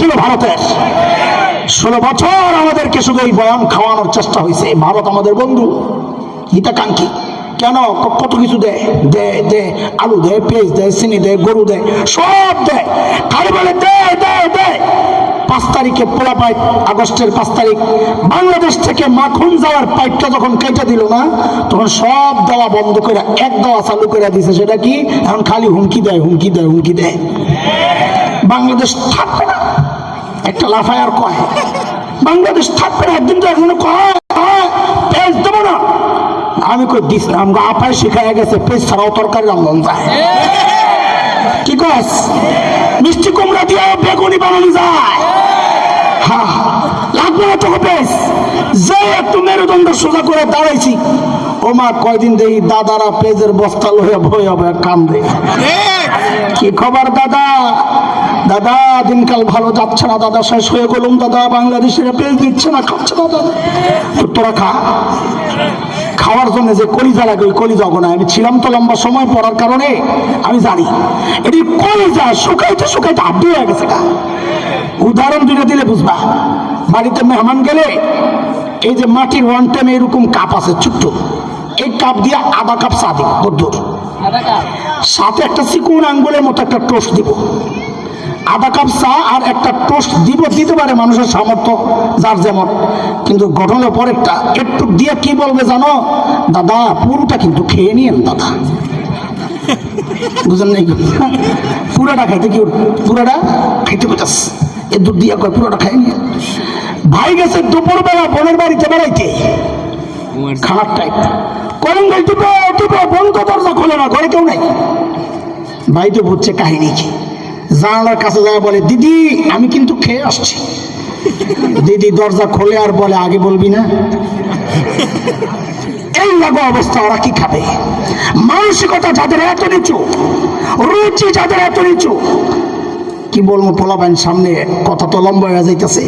ছিল ভারতের। ষোলো বছর আমাদেরকে শুধু এই বয়ান খাওয়ানোর চেষ্টা হয়েছে। ভারত আমাদের বন্ধু। হিতাকাঙ্ক্ষী। কেন? কত কিছু দেয় দে দে, আলু দেয় পেঁয়াজ দেয় চিনি দেয় গরু দেয় সব দেয় খালি বলে দে দে দে। পাঁচ তারিখে পোলা পাইপ আগস্টের পাঁচ তারিখ। বাংলাদেশ থেকে মাখন যাওয়ার পাইপটা যখন কেটে দিল না, তখন সব দেওয়া বন্ধ করে, এক দেওয়া চালু করে দিছে। সেটা কি? এখন খালি হুমকি দেয় হুমকি দেয় হুমকি দেয়। বাংলাদেশ থাকবে একটা লাফায় আর কয়? বাংলাদেশ থাকবে না, একদিন তো এখন কয় পেঁয়াজ না। আমি কই, দিস না আমাকে আপায় শিখায় গেছে পেঁয়াজ ছাড়াও তরকারি রান্ধন যায়। কি কস? মিষ্টি কুমড়া দিয়ে বেগুনি বানানো যায়। হ্যাঁ লাগবে না তোকে পেঁয়াজ যে একটু মেরুদণ্ড সোজা করে দাঁড়াইছি ও মা কয়দিন দেখি দাদারা পেজের বস্তা লইয়া ভয় হবে কান্দে। কি খবর, দাদা? দাদা, দিনকাল ভালো যাচ্ছে না, দাদা, শেষ হয়ে গেলুম, দাদা, বাংলাদেশের পেজ দিচ্ছে না, খাচ্ছে না, দাদা। তোরা খা। খাওয়ার জন্য যে কলিজা লাগে, ওই কলিজা না। আমি ছিলাম তো লম্বা সময় পড়ার কারণে, আমি জানি। এটি কলিজা শুকাইতে শুকাইতে হাড্ডি হয়ে গেছে উদাহরণ দুটো দিলে বুঝবা। বাড়িতে মেহমান গেলে, এই যে মাটির ওয়ান টাইম এরকম কাপ আছে, ছোট্ট। এই কাপ দিয়ে আধা কাপ চা দিব কদ্দুর সাথে একটা চিকুন আঙ্গুলের মতো একটা টোস্ট দিব। আধা কাপ চা আর একটা টোস্ট দিব দিতে পারে মানুষের সামর্থ্য যার যেমন। কিন্তু ঘটনার পরেরটা একটু দিয়ে কি বলবে জানো? দাদা পুরোটা কিন্তু খেয়ে নিয়েন দাদা। বুঝলেন নাই পুরাটা খাইতে কি পুরাটা খাইতে পেতাস এ দুধ দিয়ে কয় পুরোটা খাই নিয়ে। ভাই গেছে দুপুরবেলা বোনের বাড়িতে বেড়াইতে। খানার টাইপ করেন ভাই টিপো টিপো বন্ধ দরজা খোলে না, ঘরে কেউ নাই। ভাই তো কাহিনী কি? জানালার কাছে যায় বলে, দিদি, আমি কিন্তু খেয়ে আসছি। দিদি দরজা খোলে আর বলে, আগে বলবি না। এই লাগো অবস্থা ওরা কি খাবে? মানসিকতা যাদের এত নিচু, রুচি যাদের এত নিচু, কি বলব পোলাবেন সামনে, কথা তো লম্বা হয়ে যাইতেছে।